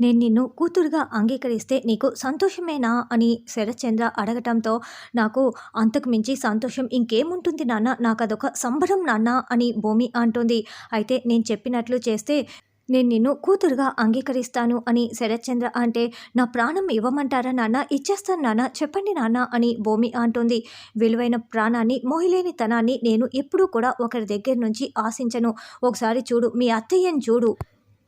నేను నిన్ను కూతురుగా అంగీకరిస్తే నీకు సంతోషమేనా అని శరత్చంద్ర అడగటంతో నాకు అంతకు మించి సంతోషం ఇంకేముంటుంది నాన్న? నాకు అదొక సంబరం నాన్న అని భూమి అంటుంది. అయితే నేను చెప్పినట్లు చేస్తే నేను నిన్ను కూతురుగా అంగీకరిస్తాను అని శరత్చంద్ర అంటే నా ప్రాణం ఇవ్వమంటారా నాన్న? ఇచ్చేస్తాను నాన్న. చెప్పండి నాన్న అని భూమి అంటుంది. విలువైన ప్రాణాన్ని మోహిలేని తనాన్ని నేను ఎప్పుడూ కూడా ఒకరి దగ్గర నుంచి ఆశించను. ఒకసారి చూడు మీ అత్తయ్యని చూడు.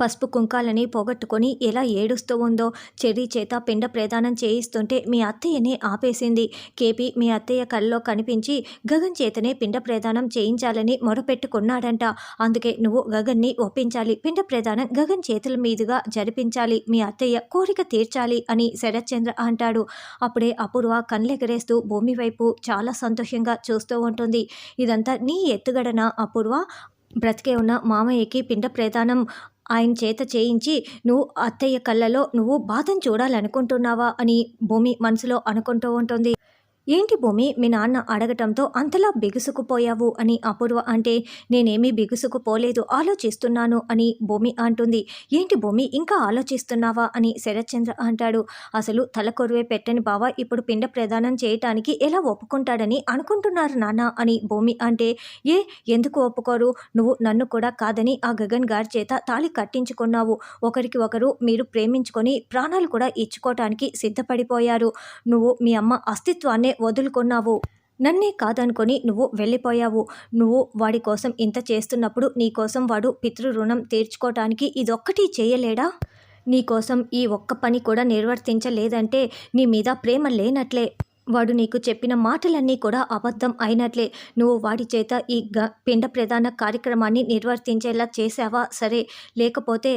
పసుపు కుంకాలని పోగొట్టుకొని ఎలా ఏడుస్తూ ఉందో చెర్రీ చేత పిండ ప్రదానం చేయిస్తుంటే మీ అత్తయ్యనే ఆపేసింది. కేపీ మీ అత్తయ్య కళ్ళలో కనిపించి గగన్ చేతనే పిండ ప్రదానం చేయించాలని మొరపెట్టుకున్నాడంట. అందుకే నువ్వు గగన్ని ఒప్పించాలి. పిండ ప్రదానం గగన్ చేతుల మీదుగా జరిపించాలి. మీ అత్తయ్య కోరిక తీర్చాలి అని శరత్చంద్ర అంటాడు. అప్పుడే అపూర్వ కళ్ళెగరేస్తూ భూమి వైపు చాలా సంతోషంగా చూస్తూ ఉంటుంది. ఇదంతా నీ ఎత్తుగడన అపూర్వ? బ్రతికే ఉన్న మామయ్యకి పిండ ప్రదానం ఆయన చేత చేయించి నువ్వు అత్తయ్య కళ్ళలో నువ్వు బాధను చూడాలనుకుంటున్నావా అని భూమి మనసులో అనుకుంటూ ఉంటుంది. ఏంటి భూమి? మీ నాన్న అడగటంతో అంతలా బిగుసుకుపోయావు అని అపూర్వ అంటే నేనేమీ బిగుసుకుపోలేదు ఆలోచిస్తున్నాను అని భూమి అంటుంది. ఏంటి భూమి? ఇంకా ఆలోచిస్తున్నావా అని శరత్చంద్ర అంటాడు. అసలు తలకొరువే పెట్టని బావ ఇప్పుడు పిండ ప్రదానం చేయటానికి ఎలా ఒప్పుకుంటాడని అనుకుంటున్నారు నాన్న అని భూమి అంటే ఏ ఎందుకు ఒప్పుకోరు? నువ్వు నన్ను కూడా కాదని ఆ గగన్ గారి చేత తాళి కట్టించుకున్నావు. ఒకరికి ఒకరు మీరు ప్రేమించుకొని ప్రాణాలు కూడా ఇచ్చుకోవటానికి సిద్ధపడిపోయారు. నువ్వు మీ అమ్మ అస్తిత్వాన్నే వదులుకున్నావు. నన్నే కాదనుకొని నువ్వు వెళ్ళిపోయావు. నువ్వు వాడి కోసం ఇంత చేస్తున్నప్పుడు నీ కోసం వాడు పితృ రుణం తీర్చుకోవటానికి ఇదొక్కటి చేయలేడా? నీకోసం ఈ ఒక్క పని కూడా నిర్వర్తించలేదంటే నీ మీద ప్రేమ లేనట్లే. వాడు నీకు చెప్పిన మాటలన్నీ కూడా అబద్ధం అయినట్లే. నువ్వు వాడి చేత ఈ గ పిండ ప్రధాన కార్యక్రమాన్ని నిర్వర్తించేలా చేసావా సరే లేకపోతే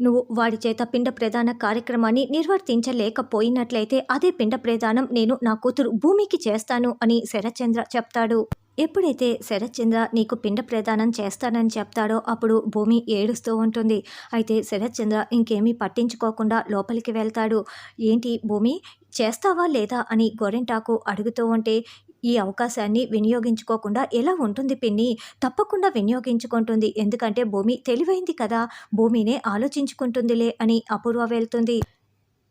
నువ్వు వాడి చేత పిండ ప్రధాన కార్యక్రమాన్ని నిర్వర్తించలేకపోయినట్లయితే అదే పిండ ప్రదానం నేను నా కూతురు భూమికి చేస్తాను అని శరత్చంద్ర చెప్తాడు. ఎప్పుడైతే శరత్చంద్ర నీకు పిండ ప్రదానం చేస్తానని చెప్తాడో అప్పుడు భూమి ఏడుస్తూ ఉంటుంది. అయితే శరత్చంద్ర ఇంకేమీ పట్టించుకోకుండా లోపలికి వెళ్తాడు. ఏంటి భూమి చేస్తావా లేదా? అని గోరెంటాకు అడుగుతూ ఉంటే ఈ అవకాశాన్ని వినియోగించుకోకుండా ఎలా ఉంటుంది పిన్ని? తప్పకుండా వినియోగించుకుంటుంది. ఎందుకంటే భూమి తెలివైంది కదా. భూమినే ఆలోచించుకుంటుందిలే అని అపూర్వ వెళ్తుంది.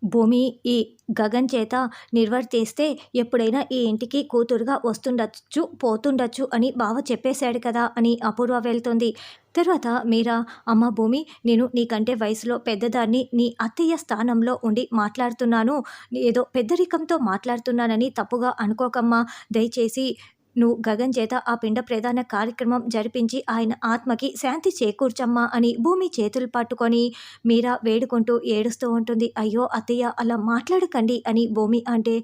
భూమి ఈ గగన్ చేత నిర్వర్తిస్తే ఎప్పుడైనా ఈ ఇంటికి కూతురుగా వస్తుండొచ్చు పోతుండొచ్చు అని బావ చెప్పేశాడు కదా అని అపూర్వ వెళ్తుంది. తర్వాత మీరా అమ్మ భూమి నేను నీకంటే వయసులో పెద్దదాన్ని నీ అత్తయ్య స్థానంలో ఉండి మాట్లాడుతున్నాను. ఏదో పెద్దరికంతో మాట్లాడుతున్నానని తప్పుగా అనుకోకమ్మా. దయచేసి నువ్వు గగన్ చేత ఆ పిండ ప్రధాన కార్యక్రమం జరిపించి ఆయన ఆత్మకి శాంతి చేకూర్చమ్మా అని భూమి చేతులు పట్టుకొని మీరా వేడుకుంటూ ఏడుస్తూ ఉంటుంది. అయ్యో అత్తయ్య అలా మాట్లాడకండి అని భూమి అంటే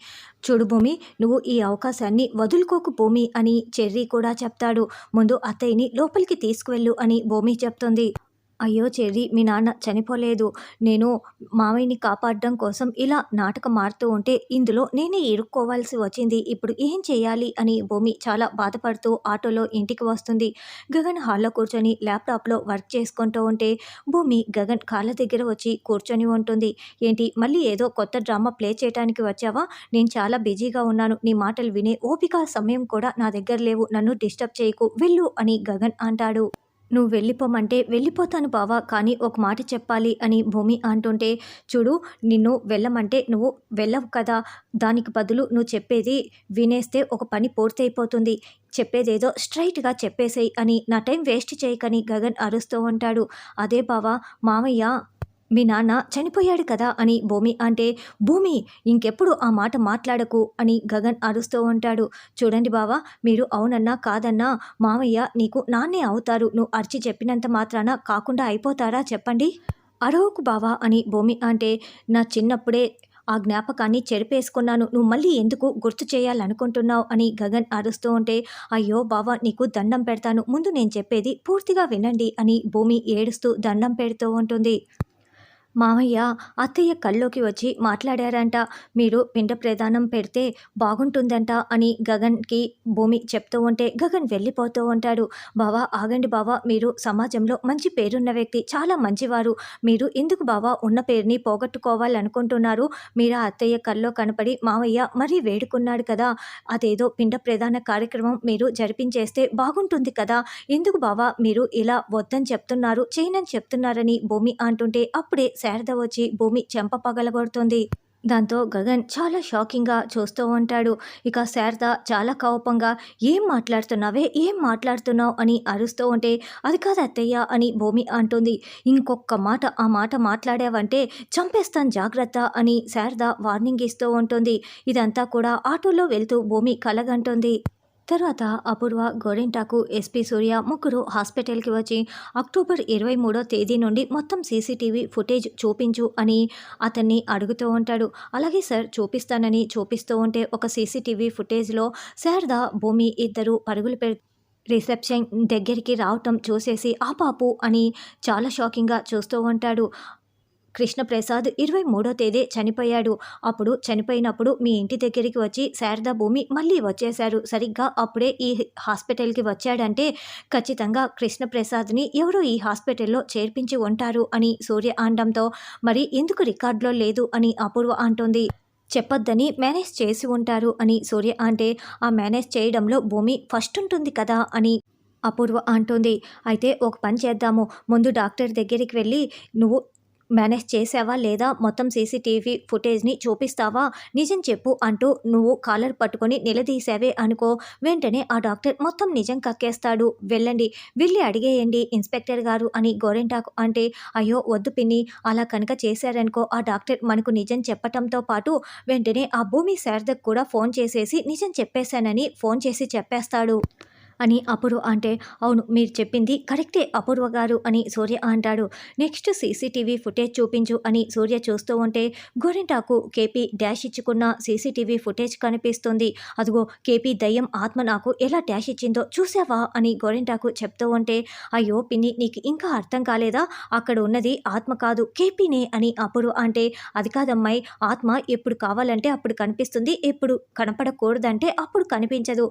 చూడు భూమి నువ్వు ఈ అవకాశాన్ని వదులుకోకు భూమి అని చెర్రీ కూడా చెప్తాడు. ముందు అత్తయ్యని లోపలికి తీసుకువెళ్ళు అని భూమి చెప్తుంది. అయ్యో చెర్రీ మీ నాన్న చనిపోలేదు. నేను మామయ్యని కాపాడడం కోసం ఇలా నాటకం ఆడుతూ ఉంటే ఇందులో నేనే ఇరుక్కోవాల్సి వచ్చింది. ఇప్పుడు ఏం చేయాలి? అని భూమి చాలా బాధపడుతూ ఆటోలో ఇంటికి వస్తుంది. గగన్ హాల్లో కూర్చొని ల్యాప్టాప్లో వర్క్ చేసుకుంటూ ఉంటే భూమి గగన్ కాళ్ళ దగ్గర వచ్చి కూర్చొని ఉంటుంది. ఏంటి మళ్ళీ ఏదో కొత్త డ్రామా ప్లే చేయడానికి వచ్చావా? నేను చాలా బిజీగా ఉన్నాను. నీ మాటలు వినే ఓపిక సమయం కూడా నా దగ్గర లేవు. నన్ను డిస్టర్బ్ చేయకు. వెళ్ళు అని గగన్ అంటాడు. నువ్వు వెళ్ళిపోమంటే వెళ్ళిపోతాను బావా కానీ ఒక మాట చెప్పాలి అని భూమి అంటుంటే చూడు నిన్ను వెళ్ళమంటే నువ్వు వెళ్ళవు కదా. దానికి బదులు నువ్వు చెప్పేది వినేస్తే ఒక పని పూర్తయిపోతుంది. చెప్పేదేదో స్ట్రైట్గా చెప్పేసేయి అని నా టైం వేస్ట్ చేయకని గగన్ అరుస్తూ ఉంటాడు. అదే బావా మామయ్య మీ నాన్న చనిపోయాడు కదా అని భూమి అంటే భూమి ఇంకెప్పుడు ఆ మాట మాట్లాడకు అని గగన్ అరుస్తూ ఉంటాడు. చూడండి బావా మీరు అవునన్నా కాదన్నా మామయ్య నీకు నాన్నే అవుతారు. నువ్వు అరిచి చెప్పినంత మాత్రాన కాకుండా అయిపోతారా చెప్పండి? అరవకు బావా అని భూమి అంటే నా చిన్నప్పుడే ఆ జ్ఞాపకాన్ని చెరిపేసుకున్నాను. నువ్వు మళ్ళీ ఎందుకు గుర్తు చేయాలనుకుంటున్నావు అని గగన్ అరుస్తూ ఉంటే అయ్యో బావా నీకు దండం పెడతాను. ముందు నేను చెప్పేది పూర్తిగా వినండి అని భూమి ఏడుస్తూ దండం పెడుతూ ఉంటుంది. మామయ్య అత్తయ్య కల్లోకి వచ్చి మాట్లాడారంట. మీరు పిండ ప్రదానం పెడితే బాగుంటుందంట అని గగన్కి భూమి చెప్తూ ఉంటే గగన్ వెళ్ళిపోతూ ఉంటాడు. బావా ఆగండి బావా మీరు సమాజంలో మంచి పేరున్న వ్యక్తి చాలా మంచివారు. మీరు ఎందుకు బావా ఉన్న పేరుని పోగొట్టుకోవాలనుకుంటున్నారు? మీరు ఆ అత్తయ్య కల్లో కనపడి మామయ్య మరీ వేడుకున్నాడు కదా. అదేదో పిండ ప్రధాన కార్యక్రమం మీరు జరిపించేస్తే బాగుంటుంది కదా. ఎందుకు బావా మీరు ఇలా వద్దని చెప్తున్నారు చేయనని చెప్తున్నారని భూమి అంటుంటే అప్పుడే శారద వచ్చి భూమి చెంప పగలగొడుతుంది. దాంతో గగన్ చాలా షాకింగ్గా చూస్తూ ఉంటాడు. ఇక శారద చాలా కోపంగా ఏం మాట్లాడుతున్నావే? ఏం మాట్లాడుతున్నావు? అని అరుస్తూ ఉంటే అది కాదు అత్తయ్య అని భూమి అంటుంది. ఇంకొక మాట ఆ మాట మాట్లాడావంటే చంపేస్తాను జాగ్రత్త అని శారద వార్నింగ్ ఇస్తూ ఉంటుంది. ఇదంతా కూడా ఆటోలో వెళ్తూ భూమి కలగంటుంది. తర్వాత అపూర్వ గోరింటాకు ఎస్పీ సూర్య ముగ్గురు హాస్పిటల్కి వచ్చి అక్టోబర్ ఇరవై మూడో తేదీ నుండి మొత్తం సీసీటీవీ ఫుటేజ్ చూపించు అని అతన్ని అడుగుతూ ఉంటాడు. అలాగే సార్ చూపిస్తానని చూపిస్తూ ఉంటే ఒక సీసీటీవీ ఫుటేజ్లో శారద భూమి ఇద్దరు పరుగులు పెడు రిసెప్షన్ దగ్గరికి రావటం చూసేసి ఆ పాపు అని చాలా షాకింగ్గా చూస్తూ ఉంటాడు. కృష్ణప్రసాద్ ఇరవై మూడో తేదీ చనిపోయాడు. అప్పుడు చనిపోయినప్పుడు మీ ఇంటి దగ్గరికి వచ్చి శారదా భూమి మళ్ళీ వచ్చేశారు. సరిగ్గా అప్పుడే ఈ హాస్పిటల్కి వచ్చాడంటే ఖచ్చితంగా కృష్ణప్రసాద్ని ఎవరో ఈ హాస్పిటల్లో చేర్పించి ఉంటారు అని సూర్య అనడంతో మరి ఎందుకు రికార్డులో లేదు? అని అపూర్వ అంటోంది. చెప్పొద్దని మేనేజ్ చేసి ఉంటారు అని సూర్య అంటే ఆ మేనేజ్ చేయడంలో భూమి ఫస్ట్ ఉంటుంది కదా అని అపూర్వ అంటుంది. అయితే ఒక పని చేద్దాము. ముందు డాక్టర్ దగ్గరికి వెళ్ళి నువ్వు మేనేజ్ చేసావా లేదా? మొత్తం సీసీటీవీ ఫుటేజ్ని చూపిస్తావా? నిజం చెప్పు అంటూ నువ్వు కాలర్ పట్టుకొని నిలదీసావే అనుకో. వెంటనే ఆ డాక్టర్ మొత్తం నిజం కక్కేస్తాడు. వెళ్ళండి వెళ్ళి అడిగేయండి ఇన్స్పెక్టర్ గారు అని గోరెంటాకు అంటే అయ్యో వద్దు పిన్ని అలా కనుక చేశారనుకో ఆ డాక్టర్ మనకు నిజం చెప్పటంతో పాటు వెంటనే ఆ భూమి శారదకు కూడా ఫోన్ చేసేసి నిజం చెప్పేశానని ఫోన్ చేసి చెప్పేస్తాడు. అని అపూర్వ అంటే అవును మీరు చెప్పింది కరెక్టే అపూర్వ గారు అని సూర్య అంటాడు. నెక్స్ట్ సీసీటీవీ ఫుటేజ్ చూపించు అని సూర్య చూస్తూ ఉంటే గోరింటాకు కేపీ డాష్ ఇచ్చుకున్న సీసీటీవీ ఫుటేజ్ కనిపిస్తుంది. అదిగో కేపీ దయ్యం ఆత్మ నాకు ఎలా డాష్ ఇచ్చిందో చూసావా అని గోరింటాకు చెప్తూ ఉంటే అయ్యో పిన్ని నీకు ఇంకా అర్థం కాలేదా? అక్కడ ఉన్నది ఆత్మ కాదు కేపీనే అని అపూర్వ అంటే అది కాదమ్మాయి ఆత్మ ఎప్పుడు కావాలంటే అప్పుడు కనిపిస్తుంది ఎప్పుడు కనపడకూడదంటే అప్పుడు కనిపించదు.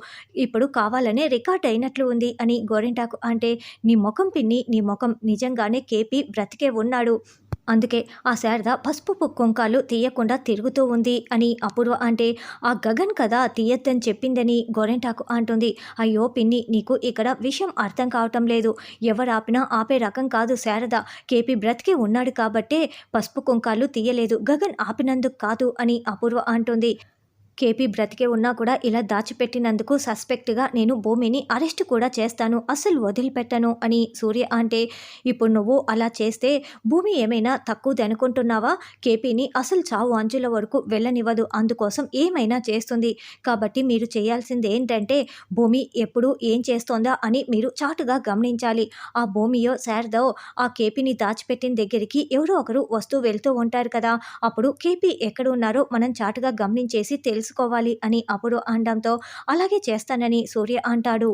ఇప్పుడు కావాలనే రికార్డ్ అయినట్లు ఉంది అని గోరింటాకు అంటే నీ ముఖం పిన్ని నీ ముఖం నిజంగానే కేపీ బ్రతికే ఉన్నాడు. అందుకే ఆ శారద పసుపు కుంకాలు తీయకుండా తిరుగుతూ ఉంది అని అపూర్వ అంటే ఆ గగన్ కదా తీయద్దని చెప్పిందని గోరెంటాకు అంటుంది. అయ్యో పిన్ని నీకు ఇక్కడ విషయం అర్థం కావటం లేదు. ఎవరు ఆపినా ఆపే రకం కాదు శారద. కేపీ బ్రతికి ఉన్నాడు కాబట్టే పసుపు కుంకాలు తీయలేదు. గగన్ ఆపినందుకు కాదు అని అపూర్వ అంటుంది. కేపీ బ్రతికే ఉన్నా కూడా ఇలా దాచిపెట్టినందుకు సస్పెక్ట్గా నేను భూమిని అరెస్ట్ కూడా చేస్తాను అసలు వదిలిపెట్టను అని సూర్య అంటే ఇప్పుడు నువ్వు అలా చేస్తే భూమి ఏమైనా తక్కువది అనుకుంటున్నావా? కేపీని అసలు చావు అంచుల వరకు వెళ్ళనివ్వదు అందుకోసం ఏమైనా చేస్తుంది. కాబట్టి మీరు చేయాల్సింది ఏంటంటే భూమి ఎప్పుడు ఏం చేస్తోందా అని మీరు చాటుగా గమనించాలి. ఆ భూమియో శారదో ఆ కేపీని దాచిపెట్టిన దగ్గరికి ఎవరో ఒకరు వస్తూ వెళ్తూ ఉంటారు కదా అప్పుడు కేపీ ఎక్కడ ఉన్నారో మనం చాటుగా గమనించేసి తెలుసుకోవాలి అని అప్పుడు అనడంతో అలాగే చేస్తానని సూర్య అంటాడు.